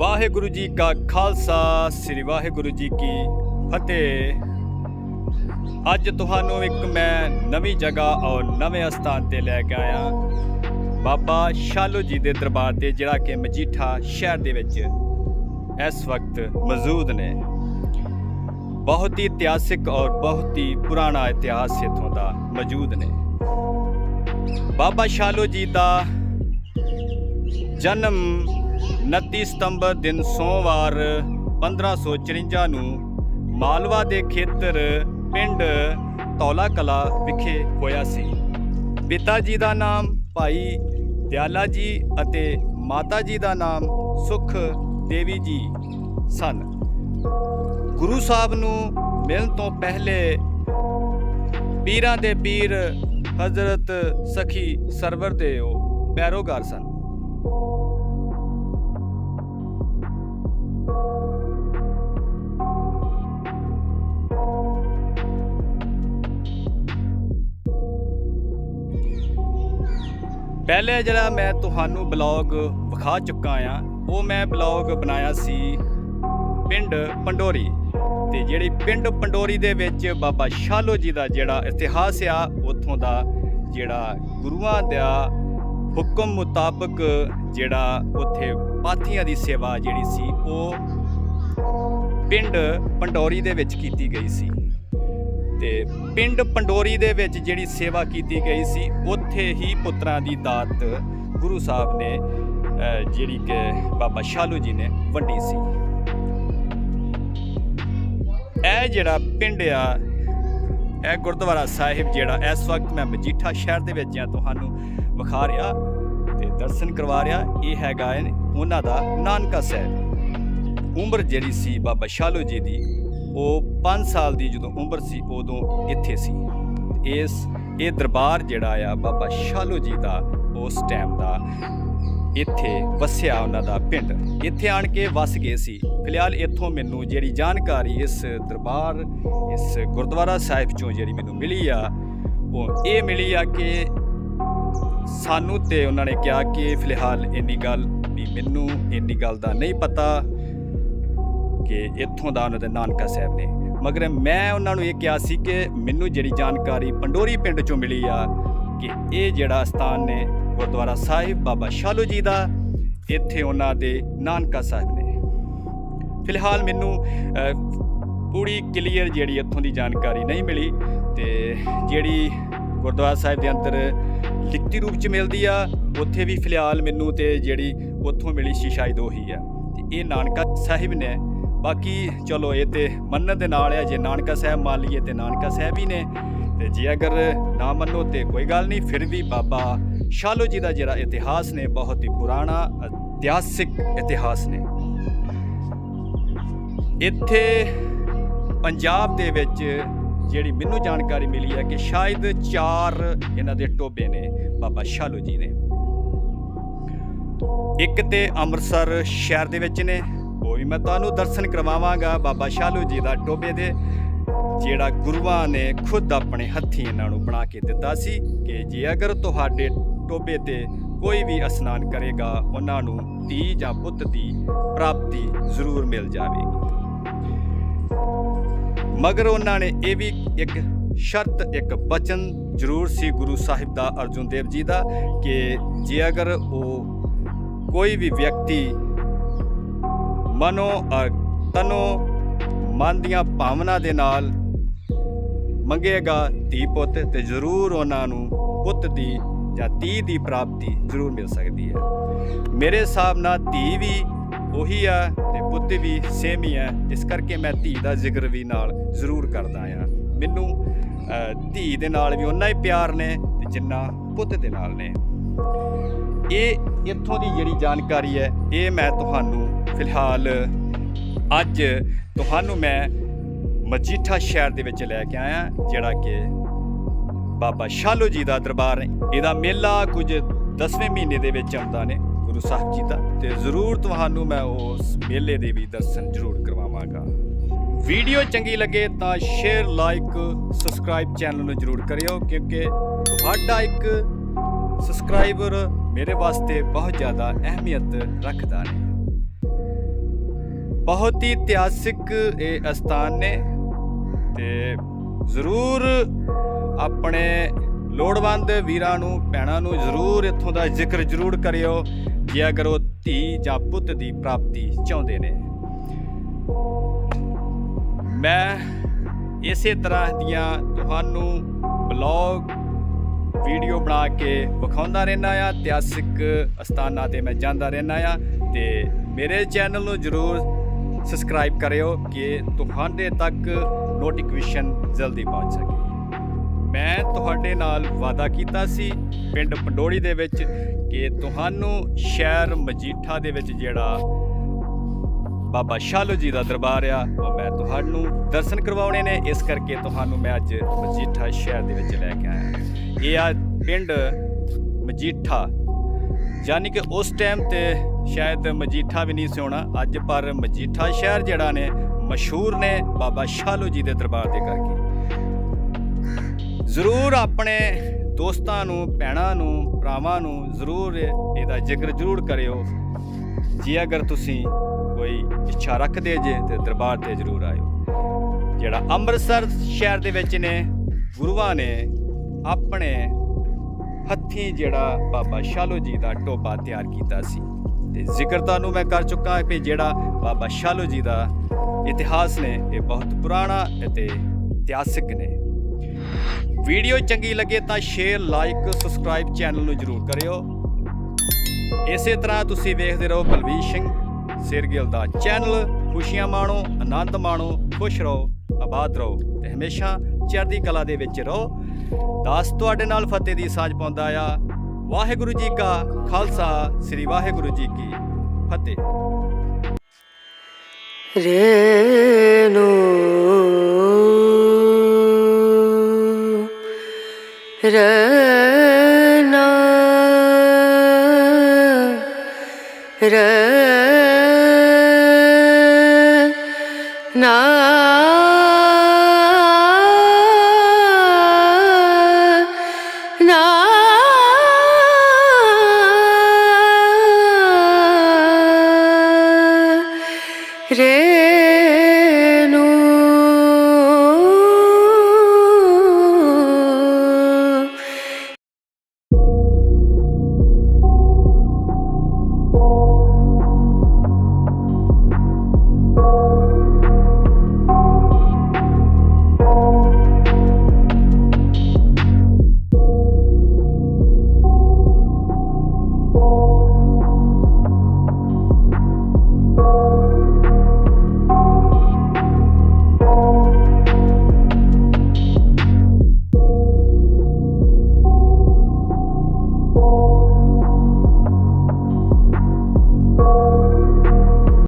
ਵਾਹਿਗੁਰੂ ਜੀ ਕਾ ਖਾਲਸਾ, ਸ੍ਰੀ ਵਾਹਿਗੁਰੂ ਜੀ ਕੀ ਫਤਿਹ। ਅੱਜ ਤੁਹਾਨੂੰ ਇੱਕ ਮੈਂ ਨਵੀਂ ਜਗ੍ਹਾ ਔਰ ਨਵੇਂ ਸਥਾਨ ਤੇ ਲੈ ਕੇ ਆਇਆ। ਬਾਬਾ ਸ਼ਾਲੋ ਜੀ ਦੇ ਦਰਬਾਰ ਤੇ, ਜਿਹੜਾ ਕਿ ਮਜੀਠਾ ਸ਼ਹਿਰ ਦੇ ਵਿੱਚ ਇਸ ਵਕਤ ਮੌਜੂਦ ਨੇ। ਬਹੁਤ ਹੀ ਇਤਿਹਾਸਿਕ ਔਰ ਬਹੁਤ ਹੀ ਪੁਰਾਣਾ ਇਤਿਹਾਸ ਇੱਥੋਂ ਦਾ ਮੌਜੂਦ ਨੇ। ਬਾਬਾ ਸ਼ਾਲੋ ਜੀ ਦਾ ਜਨਮ 29 ਸਤੰਬਰ ਦਿਨ ਸੋਮਵਾਰ 1554 ਨੂੰ ਮਾਲਵਾ ਦੇ ਖੇਤਰ ਪਿੰਡ ਤੌਲਾ ਕਲਾ ਵਿਖੇ ਹੋਇਆ ਸੀ। ਪਿਤਾ ਜੀ ਦਾ ਨਾਮ ਭਾਈ ਦਿਆਲਾ ਜੀ ਅਤੇ ਮਾਤਾ ਜੀ ਦਾ ਨਾਮ ਸੁਖ ਦੇਵੀ ਜੀ ਸਨ। ਗੁਰੂ ਸਾਹਿਬ ਨੂੰ ਮਿਲਣ ਤੋਂ ਪਹਿਲੇ ਪੀਰਾਂ ਦੇ ਪੀਰ ਹਜ਼ਰਤ ਸਖੀ ਸਰਵਰ ਦੇ ਉਹ ਪੈਰੋਗਾਰ ਸਨ। ਪਹਿਲੇ ਜਿਹੜਾ ਮੈਂ ਤੁਹਾਨੂੰ ਬਲੌਗ ਵਿਖਾ ਚੁੱਕਾ ਆ, ਉਹ ਮੈਂ ਬਲੌਗ ਬਣਾਇਆ ਸੀ ਪਿੰਡ ਪੰਡੋਰੀ। ਤੇ ਜਿਹੜੀ ਪਿੰਡ ਪੰਡੋਰੀ ਦੇ ਵਿੱਚ ਬਾਬਾ ਸ਼ਾਲੋ ਜੀ ਦਾ ਜਿਹੜਾ ਇਤਿਹਾਸ ਆ, ਉੱਥੋਂ ਦਾ ਜਿਹੜਾ ਗੁਰੂਆਂ ਦਾ ਹੁਕਮ ਮੁਤਾਬਕ ਜਿਹੜਾ ਉੱਥੇ ਪਾਥੀਆਂ ਦੀ ਸੇਵਾ ਜਿਹੜੀ ਸੀ, ਉਹ ਪਿੰਡ ਪੰਡੋਰੀ ਦੇ ਵਿੱਚ ਕੀਤੀ ਗਈ ਸੀ। ਤੇ ਪਿੰਡ ਪੰਡੋਰੀ ਦੇ ਵਿੱਚ ਜਿਹੜੀ ਸੇਵਾ ਕੀਤੀ ਗਈ ਸੀ, ਉੱਥੇ ਹੀ ਪੁੱਤਰਾਂ ਦੀ ਦਾਤ ਗੁਰੂ ਸਾਹਿਬ ਨੇ ਜਿਹੜੀ ਕਿ ਬਾਬਾ ਸ਼ਾਲੂ ਜੀ ਨੇ ਵੰਡੀ ਸੀ। ਇਹ ਜਿਹੜਾ ਪਿੰਡ ਆ, ਇਹ ਗੁਰਦੁਆਰਾ ਸਾਹਿਬ ਜਿਹੜਾ, ਇਸ ਵਕਤ ਮੈਂ ਮਜੀਠਾ ਸ਼ਹਿਰ ਦੇ ਵਿੱਚ ਆ, ਤੁਹਾਨੂੰ ਵਿਖਾ ਰਿਹਾ ਤੇ ਦਰਸ਼ਨ ਕਰਵਾ ਰਿਹਾ, ਇਹ ਹੈਗਾ ਹੈ ਉਹਨਾਂ ਦਾ ਨਾਨਕਾ ਸਾਹਿਬ। ਉਮਰ ਜਿਹੜੀ ਸੀ ਬਾਬਾ ਸ਼ਾਲੂ ਜੀ ਦੀ ਉਹ 5 ਸਾਲ ਦੀ ਜਦੋਂ ਉਮਰ ਸੀ, ਉਦੋਂ ਇੱਥੇ ਸੀ। ਇਸ, ਇਹ ਦਰਬਾਰ ਜਿਹੜਾ ਆ, ਬਾਬਾ ਸ਼ਾਲੋ ਜੀ ਦਾ, ਉਸ ਟਾਈਮ ਦਾ ਇੱਥੇ ਵਸਿਆ ਉਹਨਾਂ ਦਾ ਪਿੰਡ। ਇੱਥੇ ਆਣ ਕੇ ਵਸ ਗਏ ਸੀ। ਫਿਲਹਾਲ ਇੱਥੋਂ ਮੈਨੂੰ ਜਿਹੜੀ ਜਾਣਕਾਰੀ ਇਸ ਦਰਬਾਰ, ਇਸ ਗੁਰਦੁਆਰਾ ਸਾਹਿਬ ਚੋਂ ਜਿਹੜੀ ਮੈਨੂੰ ਮਿਲੀ ਆ, ਉਹ ਇਹ ਮਿਲੀ ਆ ਕਿ ਸਾਨੂੰ ਤੇ ਉਹਨਾਂ ਨੇ ਕਿਹਾ ਕਿ ਫਿਲਹਾਲ ਇੰਨੀ ਗੱਲ ਵੀ ਮੈਨੂੰ ਇੰਨੀ ਗੱਲ ਦਾ ਨਹੀਂ ਪਤਾ। ਕਿ ਇੱਥੋਂ ਦਾ ਉਹਨਾਂ ਦੇ ਨਾਨਕਾ ਸਾਹਿਬ ਨੇ। ਮਗਰ ਮੈਂ ਉਹਨਾਂ ਨੂੰ ਇਹ ਕਿਹਾ ਸੀ ਕਿ ਮੈਨੂੰ ਜਿਹੜੀ ਜਾਣਕਾਰੀ ਪੰਡੋਰੀ ਪਿੰਡ ਚੋਂ ਮਿਲੀ ਆ ਕਿ ਇਹ ਜਿਹੜਾ ਸਥਾਨ ਨੇ ਗੁਰਦੁਆਰਾ ਸਾਹਿਬ ਬਾਬਾ ਸ਼ਾਲੂ ਜੀ ਦਾ, ਇੱਥੇ ਉਹਨਾਂ ਦੇ ਨਾਨਕਾ ਸਾਹਿਬ ਨੇ। ਫਿਲਹਾਲ ਮੈਨੂੰ ਪੂਰੀ ਕਲੀਅਰ ਜਿਹੜੀ ਇੱਥੋਂ ਦੀ ਜਾਣਕਾਰੀ ਨਹੀਂ ਮਿਲੀ ਤੇ ਜਿਹੜੀ ਗੁਰਦੁਆਰਾ ਸਾਹਿਬ ਦੇ ਅੰਦਰ ਲਿਖਤੀ ਰੂਪ ਚ ਮਿਲਦੀ ਆ, ਉੱਥੇ ਵੀ ਫਿਲਹਾਲ ਮੈਨੂੰ ਤੇ ਜਿਹੜੀ ਉੱਥੋਂ ਮਿਲੀ ਸੀ ਸ਼ਾਇਦ ਉਹੀ ਆ। ਤੇ ਇਹ ਨਾਨਕਾ ਸਾਹਿਬ ਨੇ ਬਾਕੀ ਚਲੋ ਇਹ ਤੇ ਮੰਨਣ ਦੇ ਨਾਲ ਹੈ ਜੇ ਨਾਨਕਾ ਸਾਹਿਬ ਮੰਨ ਲਈਏ ਤੇ ਨਾਨਕਾ ਸਾਹਿਬ ਹੀ ਨੇ, ਤੇ ਜੇ ਅਗਰ ਨਾ ਮੰਨੋ ਤੇ ਕੋਈ ਗੱਲ ਨਹੀਂ, ਫਿਰ ਵੀ ਬਾਬਾ ਸ਼ਾਲੋ ਜੀ ਦਾ ਜਿਹੜਾ ਇਤਿਹਾਸ ਨੇ, ਬਹੁਤ ਹੀ ਪੁਰਾਣਾ ਇਤਿਹਾਸਿਕ ਇਤਿਹਾਸ ਨੇ। ਇੱਥੇ ਪੰਜਾਬ ਦੇ ਵਿੱਚ ਜਿਹੜੀ ਮੈਨੂੰ ਜਾਣਕਾਰੀ ਮਿਲੀ ਹੈ ਕਿ ਸ਼ਾਇਦ ਚਾਰ ਇਹਨਾਂ ਦੇ ਟੋਬੇ ਨੇ, ਬਾਬਾ ਸ਼ਾਲੂ ਜੀ ਨੇ ਇੱਕ ਤੇ ਅੰਮ੍ਰਿਤਸਰ ਸ਼ਹਿਰ ਦੇ ਵਿੱਚ ਨੇ ਵੀ ਮੈਂ ਤੁਹਾਨੂੰ ਦਰਸ਼ਨ ਕਰਵਾਵਾਂਗਾ ਬਾਬਾ ਸ਼ਾਲੂ ਜੀ ਦਾ ਟੋਬੇ ਦੇ, ਜਿਹੜਾ ਗੁਰੂਆਂ ਨੇ ਖੁਦ ਆਪਣੇ ਹੱਥੀਂ ਇਹਨਾਂ ਨੂੰ ਬਣਾ ਕੇ ਦਿੱਤਾ ਸੀ ਕਿ ਜੇ ਅਗਰ ਤੁਹਾਡੇ ਟੋਬੇ ਤੇ ਕੋਈ ਵੀ ਇਸ਼ਨਾਨ ਕਰੇਗਾ, ਉਹਨਾਂ ਨੂੰ ਧੀ ਜਾਂ ਪੁੱਤ ਦੀ ਪ੍ਰਾਪਤੀ ਜ਼ਰੂਰ ਮਿਲ ਜਾਵੇਗੀ। ਮਗਰ ਉਹਨਾਂ ਨੇ ਇਹ ਵੀ ਇੱਕ ਸ਼ਰਤ, ਇੱਕ ਬਚਨ ਜ਼ਰੂਰ ਸੀ ਗੁਰੂ ਸਾਹਿਬ ਦਾ ਅਰਜੁਨ ਦੇਵ ਜੀ ਦਾ ਕਿ ਜੇ ਅਗਰ ਉਹ ਕੋਈ ਵੀ ਵਿਅਕਤੀ ਮਨੋ ਅਰ ਤਨੋ, ਮਨ ਦੀਆਂ ਭਾਵਨਾ ਦੇ ਨਾਲ ਮੰਗੇਗਾ ਧੀ ਪੁੱਤ ਤੇ ਜ਼ਰੂਰ ਉਹਨਾਂ ਨੂੰ ਪੁੱਤ ਦੀ ਜਾਂ ਧੀ ਦੀ ਪ੍ਰਾਪਤੀ ਜ਼ਰੂਰ ਮਿਲ ਸਕਦੀ ਹੈ। ਮੇਰੇ ਹਿਸਾਬ ਨਾਲ ਧੀ ਵੀ ਉਹੀ ਆ ਤੇ ਪੁੱਤ ਵੀ ਸੇਮ ਹੀ ਆ। ਇਸ ਕਰਕੇ ਮੈਂ ਧੀ ਦਾ ਜ਼ਿਕਰ ਵੀ ਨਾਲ ਜ਼ਰੂਰ ਕਰਦਾ ਆ। ਮੈਨੂੰ ਧੀ ਦੇ ਨਾਲ ਵੀ ਉਨਾ ਹੀ ਪਿਆਰ ਨੇ ਤੇ ਜਿੰਨਾ ਪੁੱਤ ਦੇ ਨਾਲ ਨੇ। ਇਹ ਇੱਥੋਂ ਦੀ ਜਿਹੜੀ ਜਾਣਕਾਰੀ ਹੈ, ਇਹ ਮੈਂ ਤੁਹਾਨੂੰ ਫਿਲਹਾਲ, ਅੱਜ ਤੁਹਾਨੂੰ ਮੈਂ ਮਜੀਠਾ ਸ਼ਹਿਰ ਦੇ ਵਿੱਚ ਲੈ ਕੇ ਆਇਆ, ਜਿਹੜਾ ਕਿ ਬਾਬਾ ਸ਼ਾਲੋ ਜੀ ਦਾ ਦਰਬਾਰ ਹੈ। ਇਹਦਾ ਮੇਲਾ ਕੁਝ 10ਵੇਂ ਮਹੀਨੇ ਦੇ ਵਿੱਚ ਆਉਂਦਾ ਨੇ, ਗੁਰੂ ਸਾਹਿਬ ਜੀ ਦਾ। ਤੇ ਜ਼ਰੂਰ ਤੁਹਾਨੂੰ ਮੈਂ ਉਸ ਮੇਲੇ ਦੇ ਵੀ ਦਰਸ਼ਨ ਜ਼ਰੂਰ ਕਰਵਾਵਾਂਗਾ। ਵੀਡੀਓ ਚੰਗੀ ਲੱਗੇ ਤਾਂ ਸ਼ੇਅਰ ਲਾਈਕ ਸਬਸਕ੍ਰਾਈਬ ਚੈਨਲ ਨੂੰ ਜ਼ਰੂਰ ਕਰਿਓ, ਕਿਉਂਕਿ ਤੁਹਾਡਾ ਇੱਕ ਸਬਸਕ੍ਰਾਈਬਰ ਮੇਰੇ ਵਾਸਤੇ ਬਹੁਤ ਜ਼ਿਆਦਾ ਅਹਿਮੀਅਤ ਰੱਖਦਾ ਹੈ ਬਹੁਤ ਹੀ ਇਤਿਹਾਸਿਕ ਇਹ ਅਸਥਾਨ ਨੇ ਤੇ ਜ਼ਰੂਰ ਆਪਣੇ ਲੋੜਵੰਦ ਵੀਰਾਂ ਨੂੰ, ਭੈਣਾਂ ਨੂੰ ਜ਼ਰੂਰ ਇੱਥੋਂ ਦਾ ਜ਼ਿਕਰ ਜ਼ਰੂਰ ਕਰਿਓ ਜੇ ਅਗਰ ਉਹ ਧੀ ਜਾਂ ਪੁੱਤ ਦੀ ਪ੍ਰਾਪਤੀ ਚਾਹੁੰਦੇ ਨੇ। ਮੈਂ ਇਸੇ ਤਰ੍ਹਾਂ ਦੀਆਂ ਤੁਹਾਨੂੰ ਬਲੌਗ, ਵੀਡੀਓ ਬਣਾ ਕੇ ਵਿਖਾਉਂਦਾ ਰਹਿਣਾ ਆ, ਇਤਿਹਾਸਿਕ ਅਸਥਾਨਾਂ ਤੇ ਮੈਂ ਜਾਂਦਾ ਰਹਿਣਾ ਆ, ਤੇ ਮੇਰੇ ਚੈਨਲ ਨੂੰ ਜਰੂਰ ਸਬਸਕ੍ਰਾਈਬ ਕਰਿਓ ਕਿ ਤੁਹਾਡੇ ਤੱਕ ਨੋਟੀਫਿਕੇਸ਼ਨ ਜਲਦੀ ਪਹੁੰਚ ਸਕੇ। ਮੈਂ ਤੁਹਾਡੇ ਨਾਲ ਵਾਅਦਾ ਕੀਤਾ ਸੀ ਪਿੰਡ ਪੰਡੋੜੀ ਦੇ ਵਿੱਚ ਕਿ ਤੁਹਾਨੂੰ ਸ਼ਹਿਰ ਮਜੀਠਾ ਦੇ ਵਿੱਚ ਜਿਹੜਾ ਬਾਬਾ ਸ਼ਾਲੋ ਜੀ ਦਾ ਦਰਬਾਰ ਆ, ਉਹ ਮੈਂ ਤੁਹਾਨੂੰ ਦਰਸ਼ਨ ਕਰਵਾਉਣੇ ਨੇ। ਇਸ ਕਰਕੇ ਤੁਹਾਨੂੰ ਮੈਂ ਅੱਜ ਮਜੀਠਾ ਸ਼ਹਿਰ ਦੇ ਵਿੱਚ ਲੈ ਕੇ ਆਇਆ। ਇਹ ਆ ਪਿੰਡ ਮਜੀਠਾ ਯਾਨੀ ਕਿ ਉਸ ਟਾਈਮ ਤੇ ਸ਼ਾਇਦ ਮਜੀਠਾ ਵੀ ਨਹੀਂ ਸੀ ਹੋਣਾ, ਅੱਜ ਪਰ ਮਜੀਠਾ ਸ਼ਹਿਰ ਜਿਹੜਾ ਨੇ, ਮਸ਼ਹੂਰ ਨੇ ਬਾਬਾ ਸ਼ਾਲੋ ਜੀ ਦੇ ਦਰਬਾਰ ਦੇ ਕਰਕੇ। ਜ਼ਰੂਰ ਆਪਣੇ ਦੋਸਤਾਂ ਨੂੰ, ਭੈਣਾਂ ਨੂੰ, ਭਰਾਵਾਂ ਨੂੰ ਜ਼ਰੂਰ ਇਹਦਾ ਜ਼ਿਕਰ ਜ਼ਰੂਰ ਕਰਿਓ। ਜੇ ਅਗਰ ਤੁਸੀਂ ਕੋਈ ਇੱਛਾ ਰੱਖਦੇ ਜੇ ਤੇ ਦਰਬਾਰ ਤੇ ਜ਼ਰੂਰ ਆਇਓ। ਜਿਹੜਾ ਅੰਮ੍ਰਿਤਸਰ ਸ਼ਹਿਰ ਦੇ ਵਿੱਚ ਨੇ, ਗੁਰੂਆਂ ਨੇ ਆਪਣੇ ਹੱਥੀਂ ਜਿਹੜਾ ਬਾਬਾ ਸ਼ਾਲੋ ਜੀ ਦਾ ਟੋਬਾ ਤਿਆਰ ਕੀਤਾ ਸੀ। ਤੇ ਜ਼ਿਕਰ ਤੁਹਾਨੂੰ ਮੈਂ ਕਰ ਚੁੱਕਾ ਹਾਂ ਕਿ ਜਿਹੜਾ ਬਾਬਾ ਸ਼ਾਲੋ ਜੀ ਦਾ ਇਤਿਹਾਸ ਨੇ, ਇਹ ਬਹੁਤ ਪੁਰਾਣਾ ਅਤੇ ਇਤਿਹਾਸਿਕ ਨੇ। ਵੀਡੀਓ ਚੰਗੀ ਲੱਗੇ ਤਾਂ ਸ਼ੇਅਰ ਲਾਈਕ ਸਬਸਕ੍ਰਾਈਬ ਚੈਨਲ ਨੂੰ ਜਰੂਰ ਕਰਿਓ। ਇਸੇ ਤਰ੍ਹਾਂ ਤੁਸੀਂ ਵੇਖਦੇ ਰਹੋ ਬਲਵੀਰ ਸਿੰਘ ਸਿਰਗਿਲ ਦਾ ਚੈਨਲ ਖੁਸ਼ੀਆਂ ਮਾਣੋ, ਆਨੰਦ ਮਾਣੋ, ਖੁਸ਼ ਰਹੋ, ਆਬਾਦ ਰਹੋ ਤੇ ਹਮੇਸ਼ਾ ਚੜ੍ਹਦੀ ਕਲਾ ਦੇ ਵਿੱਚ ਰਹੋ। ਦਾਸ ਤੁਹਾਡੇ ਨਾਲ ਫਤਿਹ ਦੀ ਸਾਂਝ ਪਾਉਂਦਾ ਆ। ਵਾਹਿਗੁਰੂ ਜੀ ਕਾ ਖਾਲਸਾ, ਸ੍ਰੀ ਵਾਹਿਗੁਰੂ ਜੀ ਕੀ ਫਤਿਹ। ਰੇਨੂ ਰਨਾ ਰਨਾ ਨਾ ਰੇ